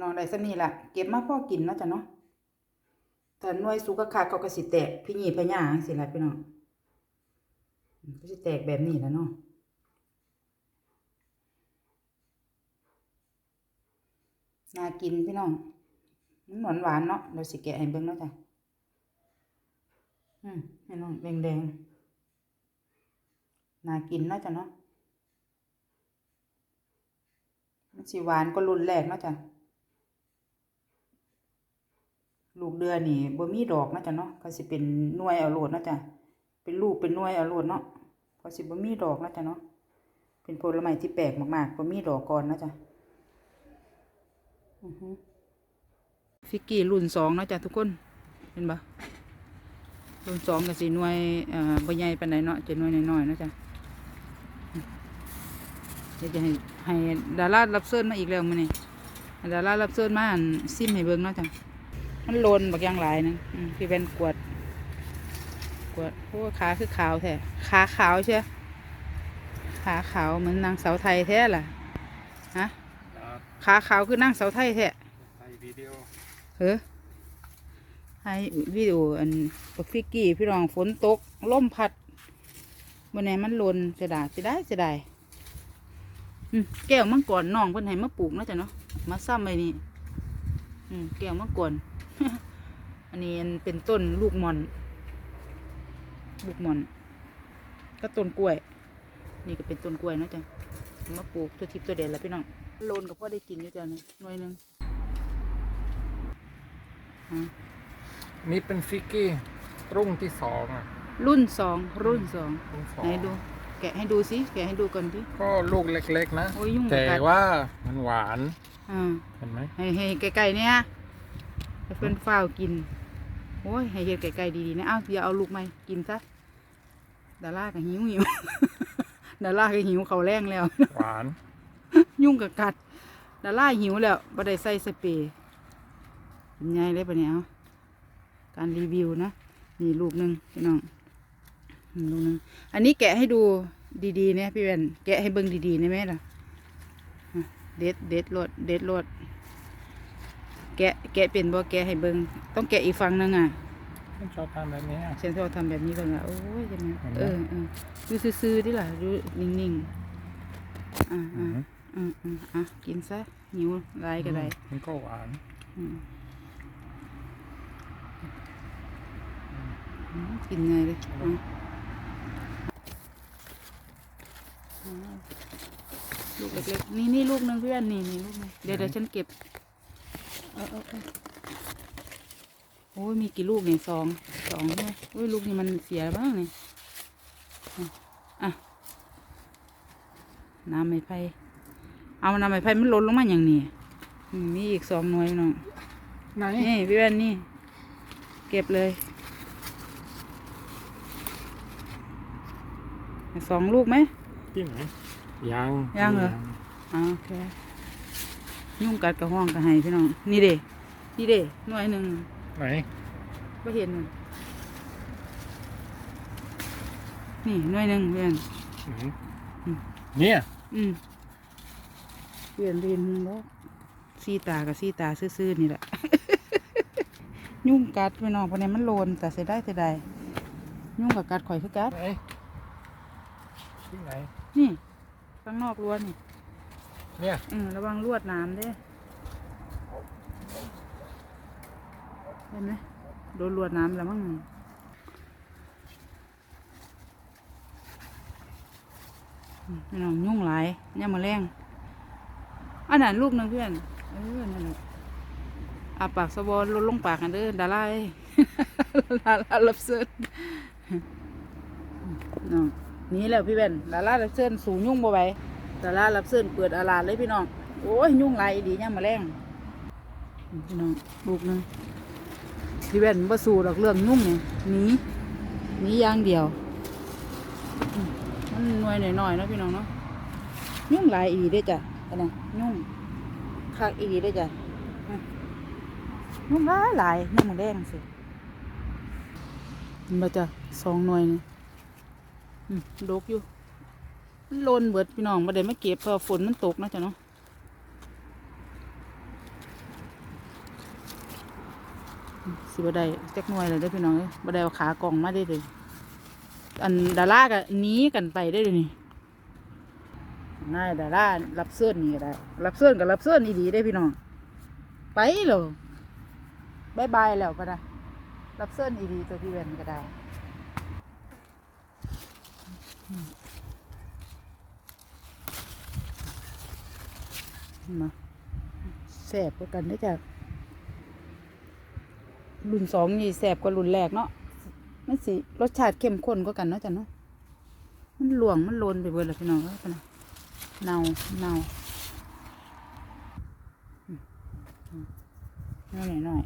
น้องได้ซะนี่ล่ะ เก็บมาพ่อกินนาะจ้ะเนาะแต่หน่วยสุขภาพเขาก็สิแตกพี่หยีพะหยาจังซี่ล่ะพี่น้องก็สิแตกแบบนี้แหละเนาะน่ากินพี่น้องมันหวานหวานเนาะเดี๋ยวสิแกะให้เบิ่งเนาะจ้ะอืมพี่น้องแดงๆน่ากินเนาะจ้ะเนาะมันสิหวานก็รุ่นแรกเนาะจ้ะ ลูกเดือนี่บ่มีดอกนะจ้ะเนาะก็สิเป็นหน่วยเอาโลดนะจ้ะเป็นลูกเป็นหน่วยเอาโลดเนาะก็สิบ่มีดอกนะจ้ะเนาะเป็นผลไม้ที่แปลกมากๆบ่มีดอกก่อนนะจ้ะอือฮึฟิกกี้รุ่นสองนะจ้ะทุกคนเห็นบ่รุ่นสองก็สิหน่วยเอ่อบ่ใหญ่ปานใดเนาะจะหน่วยน้อยๆนะจ้ะเดี๋ยวจะให้ให้ดารารับเชิญมาอีกแล้วมื้อนี้ดารารับเชิญมาอั่นซิมให้เบิ่งเนาะจ้ะ มันโลนบักอย่างหลายหนึงอืมพี่แว่นกวด กวดโอ้ขาคือขาวแท้ขาขาวเชียวขาขาวเหมือนนางสาวไทยแท้ล่ะฮะครับขาขาวคือนางสาวไทยแท้ใส่วิดีโอเฮ้อให้วิดีโออันบักฟิกกี้พี่รองฝนตกลมพัดบนไหนมันหลนเสียดายเสียดายเสียดายอืมแก้วมังกรน้องเพิ่นให้มาปลูกเนาะจ้ะเนาะมาซ้ำไว้นี่อืมแก้วมังกร อันนี้อันเป็นต้นลูกหมอน ลูกหมอน ก็ต้นกล้วย นี่ก็เป็นต้นกล้วยเนาะจ้ะมาปลูกตัวทิพย์ตัวเด่นแล้วพี่น้องโลนก็พอได้กินอยู่จ้ะนี่หน่วยหนึงอ่านี่เป็นฟิกกี้รุ่งที่สองอะรุ่นสองรุ่นสองรุ่นสองไหนดู แกะให้ดูสิแกะให้ดูก่อนดิก็ลูกเล็ก ๆ นะโอ้ยยุ่งแต่กัดว่ามันหวานอ่าเห็นไหมให้ให้ไก่ๆเนี่ย ให้เพื่อนฝ้าวกิน โอ้ย ให้เห็ดไก่ๆดีๆนะอ้าวอย่าเอาลูกไหมกินซะ ดาราก็หิวหิว ดาราก็หิวเขาวแรงแล้ว หวาน ยุ่งกับกัด ดาราหิวแล้วบ่ได้ใส่สเปรย์เป็นไงเลยปะเนี่ยเอาการรีวิวนะ นี่ลูกหนึ่งพี่น้องนี่ลูกหนึ่งอันนี้แกะให้ดูดีๆเนี่ยพี่แว่นแกะให้เบิ่งดีๆได้ไหมล่ะอะเด็ดเด็ดรดเด็ดรด แกะแกะเป็นบ่แกะให้เบิ่งต้องแกะอีกฝั่งหนึงอะฉันชอบทำแบบนี้อะฉันชอบทำแบบนี้ก่อนละโอ้ยจะไหมเห็นไหมเออเออดูซื่อๆดิล่ะดูนิ่งๆอ่าอือ่ามอืมอืมอะกินซะหิวไรก็ได้มันก็หวานอืมอืมกินไงเลยอะอ่าลูกเล็กๆนี่นี่ลูกหนึ่งเพื่อนนี่นี่ลูกหนึงเดี๋ยวเดี๋ยวฉันเก็บ โอ้ยมีกี่ลูกเนี่ยสองสองใช่ไหมโอ้ยลูกนี่มันเสียบ้างเนี่ยอะอะน้ำไม้ไผ่เอาน้ำไม้ไผ่มันหล่นลงมาอย่างนี้อืมมีอีกสองหน่วยพี่น้องไหนนี่พี่แว่นนี่ เก็บเลยสองลูกไหมที่ไหนยังยังเหรออ่าโอเค ยุ่งกัดกระห้องกระไห้พี่น้อง นี่เด้นี่เด้หน่วยหนึ่งไหนไม่เห็นมันนี่หน่วยหนึ่งเพื่อนอืมอืมเนี่ยอืมเปลี่ยนเรียนแล้วซีตากับซีตาซื่อๆนี่แหละ ยุ่งกัดพี่น้องพอนี้มันโลนแต่เสียได้เสียดายยุ่งกับกัดข่อยคือกัดไหนที่ไหนนี่ข้างนอกรั้วนี่ เนี่ยเออระวังลวดน้ำด้เห็นไหมโดนลวดน้ำแล้วมั้งน้องยุ่งหลายเนี่ยมาแรงอันนั้นลูกหนึงเพื่อน เออนั่นแหละอาปากสะบอนลดลงปากกันเด้อดาราเอ้ยดารารับเสิร์น้องนี่แหละพี่เบนดารารับเสิร์สูงยุ่งบ่ไหว ดารารับเสิร์เปิดอาลาดเลยพี่น้อง โอ้ย ยุ่งหลดีเนี่ยมาแรงพี่น้องลูกนึงพี่เบนบ่สู้ดอกเรื่องยุ่งเนี่ยหนีหนีอย่างเดียว มันหน่วยหน่อยๆนะพี่น้องเนาะ ยุ่งหลายอีดีได้จ้ะอันนั้นยุ่งคักอีดีได้จ้ะยุ่งหลายหลายเนี่ยมาแรงสิเห็นบ่จ้ะสองหน่วยนี่ดกอยู่ มันลนเบิดพี่น้องมาได้มาเก็บเพราะฝนมันตกนะจ้ะเนาะสิบได้จักหน่วยเลยได้พี่น้องเอ้ยบ่ได้เอาขากล่องมาได้เลยอันดาราก็หนีกันไปได้เลยนี่นายดารารับเสื้อนี่ก็ได้ รับเสื้อกับรับเสื้อนี่ดีได้พี่น้อง ไปเลยบายบายแล้วก็ได้ รับเสื้อนี่ดีตัวพี่เวนก็ได้ มาแสบกว่ากันได้จากรุ่นสองนี่แสบกว่ารุ่นแรกเนาะมันสิรสชาติเข้มข้นกว่ากันเนาะจ้ะเนาะมันหลวงมันโลนไปเบิดแล้วพี่น้องเอ้ยพุ่นน่ะเน่าเน่าหน่อยหน่อย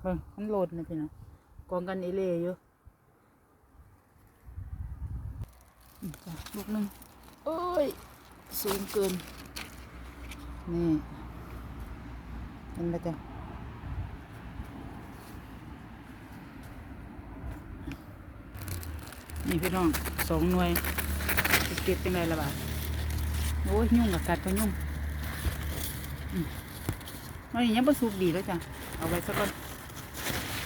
เบิ่งมันโลนนะพี่น้องกองกันเอเล่อยู่อืมจ้ะลูกหนึ่งโอ้ยสูงเกิน นี่เห็นไหมจ๊ะนี่พี่น้องสองหน่วยเก็บเป็นไรละบาทโอ้ยยุ่งกับกัดก็ยุ่งอืมมันยังประสูบดีแล้วจ้ะ เอาไว้สักก่อน